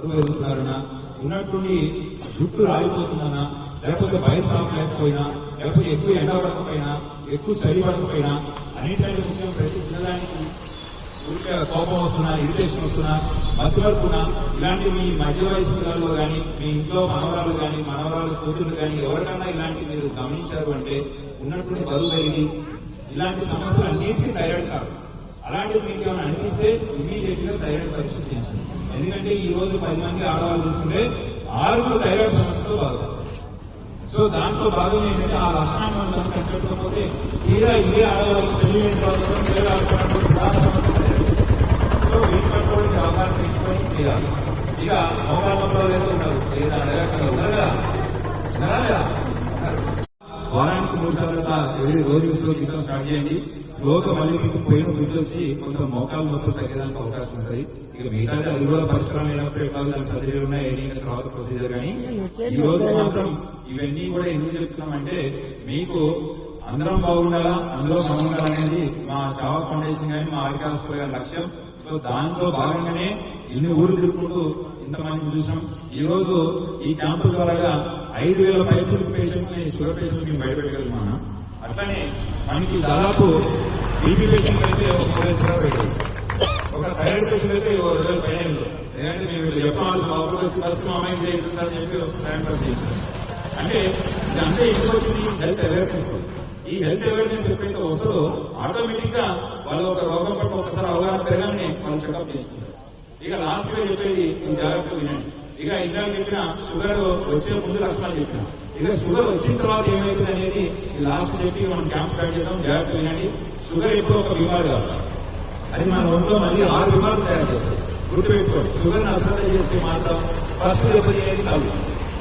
బరువు పెరుగుతున్నారనా ఉన్నట్టుండి జుట్టు రాలిపోతుందనా లేకపోతే బయట సాగలేకపోయినా లేకపోతే ఎక్కువ ఎండ పడకపోయినా? ఎక్కువ చలి పడకపోయినా? అనేటువంటి ముఖ్యం ప్రతి చిన్నదానికి ఊరికే కోపం వస్తున్నా ఇరిటేషన్ వస్తున్నా మధ్యవర్పున ఇలాంటి మీ మధ్య వయసు పిల్లలు కానీ మీ ఇంట్లో మనవరాలు కానీ మనవరాలు కూతురు కానీ ఎవరికన్నా ఇలాంటి మీరు గమనించారు అంటే ఉన్నటువంటి బరువు పెరిగి ఇలాంటి సమస్యలు అన్నింటికీ థైరాయిడ్ కాదు అలాంటివి మీకు ఏమైనా అనిపిస్తే ఇమీడియట్గా థైరాయిడ్ పరీక్ష ఎందుకంటే ఈ రోజు పది మంది ఆడవాళ్ళు చూసుకుంటే ఆరుగురు థైరాయిడ్ సమస్యతో బాధపడతారు సో దాంట్లో భాగం ఏంటంటే ఆ లక్షణాన్ని మనం కనిపెట్టకపోతే తీరా ఇదే ఆడవాళ్ళకి పెళ్ళి అయిన తర్వాత సో వీటి అవగాహన తీసుకొని తీరాలి. ఇక అవగాహన లేదు ఉన్నారు? లేదా అడగకుండా ఉన్నారా? వారానికి మూడు సార్లు రోజు గీతం స్టార్ట్ చేయండి. స్లోగా మళ్ళీ మీకు పోయిన బుద్ధి వచ్చి కొంత మోకాలు నొప్పులు తగ్గడానికి అవకాశం ఉంటుంది ఇక మిగతా అది కూడా పరిష్కారం అయినప్పుడు ఎట్లాగో దాని సర్జరీ ఉన్నాయి తర్వాత ప్రొసీజర్ కానీ. ఈ రోజు మాత్రం ఇవన్నీ కూడా ఎందుకు చెప్తున్నామంటే మీకు అందరం బాగుండాలా అందరూ బాగుండాలనేది మా చావా ఫౌండేషన్ కానీ మా ఆర్కే గారి లక్ష్యం. సో దాంట్లో భాగంగానే ఇన్ని ఊరు తిరుగుకుంటూ ఇంతమంది చూసాం ఈ రోజు ఈ క్యాంపు ద్వారా ఐదు వేల పైసలు పేషెంట్ని షుగర్ పేషెంట్ మేము బయటపెట్టగలిగినా అట్లనే మనకి దాదాపు బీపీ పేషెంట్ అయితే ఒక పెట్టారు. ఒక థైరాయిడ్ పేషెంట్ అయితే ఓ రెండు వేల పైన లేదంటే మేము ఇట్లా చెప్పాల్సిన అవసరం ఫస్ట్ మా అమ్మాయికి చేస్తుందని చెప్పి ఒక చేస్తాం అంటే ఇదంతా ఎందుకు వచ్చింది హెల్త్ అవేర్నెస్. ఈ హెల్త్ అవేర్నెస్ ఎప్పుడైతే వస్తుందో ఆటోమేటిక్గా వాళ్ళు ఒక రోగం పట్ల ఒకసారి అవగాహన పెరగానే వాళ్ళు చెకప్ చేసుకుంటారు ఇక లాస్ట్గా చెప్పేది జాగ్రత్త వినండి. ఇక ఇందాక చెప్పిన షుగర్ వచ్చే ముందు లక్షణాలు చెప్పిన. ఇక షుగర్ వచ్చిన తర్వాత ఏమైతుంది అనేది లాస్ట్ చెప్పి మనం క్యాంప్ స్టార్ట్ చేద్దాం. జాగ్రత్త వినండి. షుగర్ ఎప్పుడు ఒక బీమారి కాదు. అది మన ఒంట్లో మళ్ళీ ఆరు బీమార్లు తయారు చేస్తాయి. గుర్తుపెట్టుకోండి. షుగర్ని అశ్రద్ధ చేస్తే మాత్రం ఫస్ట్ దెబ్బతినేది కళ్ళు.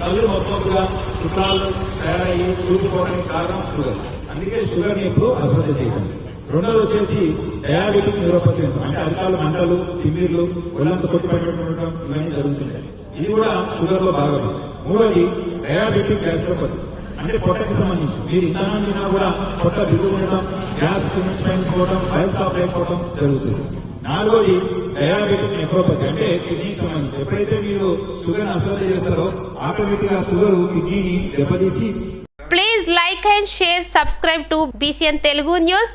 కళ్ళు మొత్తంగా శుక్రాలు తయారయ్యి చూపుకోవడానికి కారణం షుగర్ అందుకే షుగర్ ఎప్పుడు అశ్రద్ధ చేయకండి రెండోది వచ్చేసి డయాబెటిక్ న్యూరోపతి అంటే అధికారులు మంటలు తిమ్మిర్లు ఒళ్ళంత కొట్టుపడి ఉండటం ఇవన్నీ జరుగుతుంటాయి. ఇది కూడా షుగర్లో భాగం మూడోది డయాబెటిక్ గ్యాస్ట్రోపతి అంటే పొట్టకి సంబంధించి. మీరు ఇంధనం తిన్నా కూడా పొట్ట బిగులు ఉండటం గ్యాస్ పెంచుకోవడం బయలు సాఫ్ అయిపోవడం జరుగుతుంది. నాలుగోది డయాబెటిక్ నెఫ్రోపతి అంటే కిడ్నీకి సంబంధించి. ఎప్పుడైతే మీరు షుగర్ అసలు చేస్తారో ఆటోమేటిక్గా షుగర్ కిడ్నీని దెబ్బతీసి please like and share subscribe to BCN Telugu news